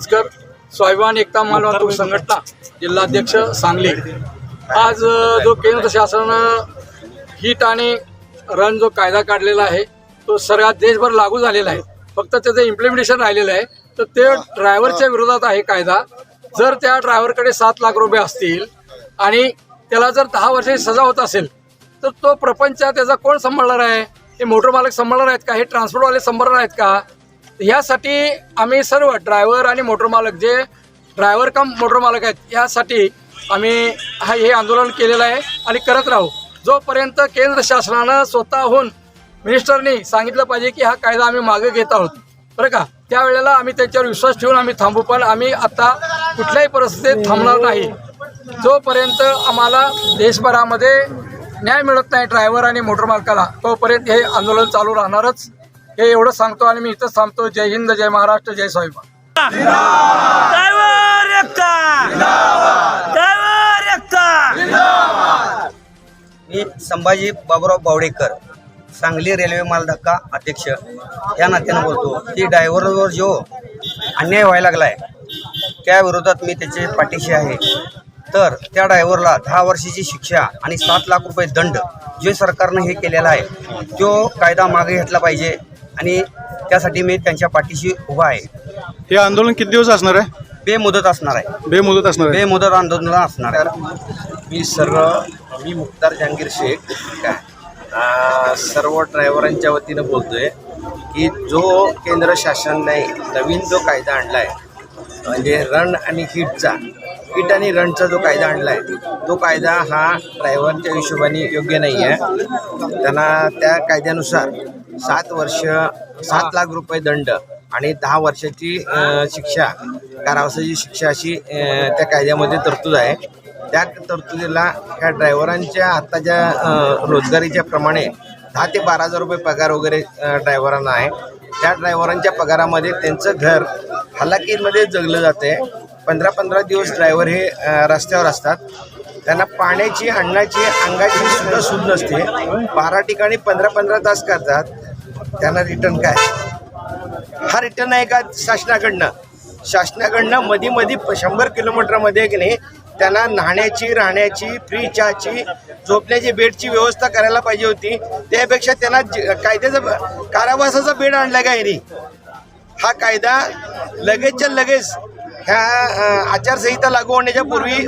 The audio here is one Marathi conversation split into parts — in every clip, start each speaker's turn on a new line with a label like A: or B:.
A: स्वाभिमान एकता माल संघटना जिल्हाध्यक्ष सांगली. आज जो केंद्र शासनानं हिट आणि रन जो कायदा काढलेला आहे तो सर्व देशभर लागू झालेला आहे. फक्त त्याचं इम्प्लिमेंटेशन राहिलेलं आहे. तर ते ड्रायव्हरच्या विरोधात आहे कायदा. जर त्या ड्रायव्हरकडे सात लाख रुपये असतील आणि त्याला जर दहा वर्षाची सजा होत असेल तर तो प्रपंच त्याचा कोण सांभाळणार आहे? हे मोटर मालक सांभाळणार आहेत का? हे ट्रान्सपोर्टवाले सांभाळणार आहेत का? यासाठी आम्ही सर्व ड्रायव्हर आणि मोटर मालक जे ड्रायव्हर कम मोटर मालक आहेत यासाठी आम्ही हा हे आंदोलन केलेलं आहे आणि करत राहू. जोपर्यंत केंद्र शासनानं स्वतःहून मिनिस्टरनी सांगितलं पाहिजे की हा कायदा आम्ही मागे घेत आहोत बरं का? त्यावेळेला आम्ही त्याच्यावर विश्वास ठेवून आम्ही थांबू पण आम्ही आता कुठल्याही परिस्थितीत थांबणार नाही. जोपर्यंत आम्हाला देशभरामध्ये न्याय मिळत नाही ड्रायव्हर आणि मोटर मालकाला तोपर्यंत हे आंदोलन चालू राहणारच. हे एवढं सांगतो आणि मी इथंच थांबतो. जय हिंद जय महाराष्ट्र जय स्वाभिमान
B: मी संभाजी बाबुराव बावडेकर सांगली रेल्वे मालधक्का अध्यक्ष. या नात्यानं बोलतो की ड्रायव्हरवर जो अन्याय व्हायला लागला आहे त्या विरोधात मी त्याचे पाठीशी आहे. तर त्या ड्रायव्हरला दहा वर्षाची शिक्षा आणि सात लाख रुपये दंड जे सरकारनं हे केलेला आहे तो कायदा मागे घेतला पाहिजे. आणि त्यासाठी मी त्यांच्या पाठीशी उभा आहे.
C: हे आंदोलन किती दिवस असणार आहे?
B: बेमुदत असणार आहे.
C: बेमुदत असणार आहे.
B: बेमुदत आंदोलन असणार आहे.
D: मी सर्व मी मुक्तार जहांगीर शेख काय? सर्व ड्रायव्हरांच्या वतीनं बोलतोय की जो केंद्र शासनाने नवीन जो कायदा आणला आहे म्हणजे रन आणि हिटचा हिट आणि रनचा जो कायदा आणला आहे तो कायदा हा ड्रायव्हरच्या हिशोबाने योग्य नाही आहे त्यांना त्या कायद्यानुसार सात वर्ष सात लाख रुपये दंड आणि दहा वर्षाची शिक्षा कारावासाची शिक्षा अशी त्या कायद्यामध्ये तरतूद आहे. त्या तरतुदीला ह्या ड्रायव्हरांच्या आत्ताच्या रोजगारीच्या प्रमाणे दहा ते बारा हजार रुपये पगार वगैरे ड्रायव्हरांना आहे. त्या ड्रायव्हरांच्या पगारामध्ये त्यांचं घर हलाखीमध्ये जगलं जाते पंधरा पंधरा दिवस ड्रायव्हर हे रस्त्यावर असतात. त्यांना पाण्याची अन्नाची अंगाची सुद्धा सूद नसते. बारा ठिकाणी पंधरा पंधरा तास करतात. त्यांना रिटर्न काय? हा रिटर्न आहे का शासनाकडनं? शासनाकडनं मधी मधी शंभर किलोमीटरमध्ये की नाही त्यांना न्हाण्याची राहण्याची फ्री चहाची झोपण्याची बेडची व्यवस्था करायला पाहिजे होती. त्यापेक्षा त्यांना कायद्याचा कारावासाचा बेड आणला का यांनी हा कायदा लगेचच्या लगेच ह्या आचारसंहिता लागू होण्याच्या पूर्वी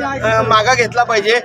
D: मागा घेतला पाहिजे.